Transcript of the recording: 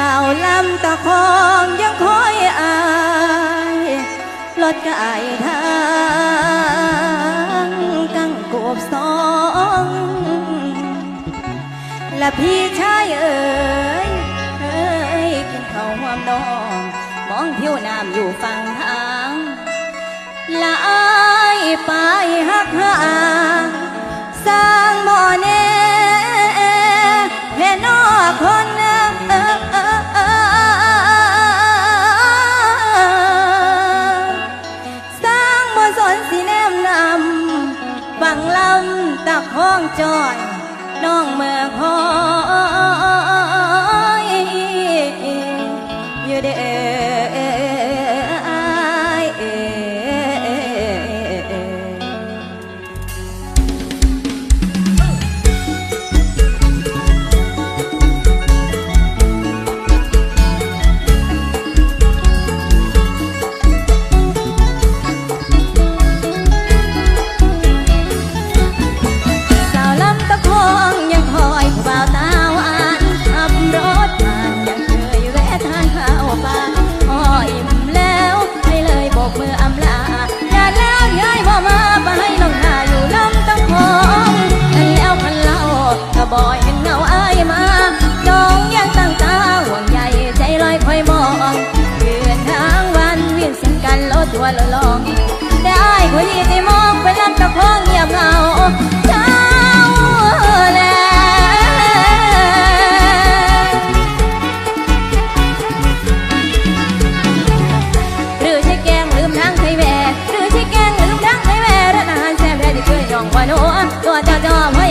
าวลำตะคองยังคอยอายลดกายทางกังกบสองและพี่ชายเอ๋ยเอ้ยกินข้าวหวมน้อง มองเที่ยวน้ำอยู่ฝั่งทางละอายไปหักหาับห้องจอยน้องเมืองหอ บ่เห็นเงาอายมาจ้องยังตั้งตาห่วงใยใจลอยคอยมองเดือนทางวันเวียนสียงกันโลดตัวลลองแต่อ้ายคนดีใจมองไปนั่กับพ้องเงียบเหงาเช้าแล้วหรือใช่แกงลืมทางไทยแม่หรือใช่แกงลืมทางไทยแม่ร้านอาหารแซมบแท้ที่เคยยองว่าโน้ตัวจ้าจ้าไม่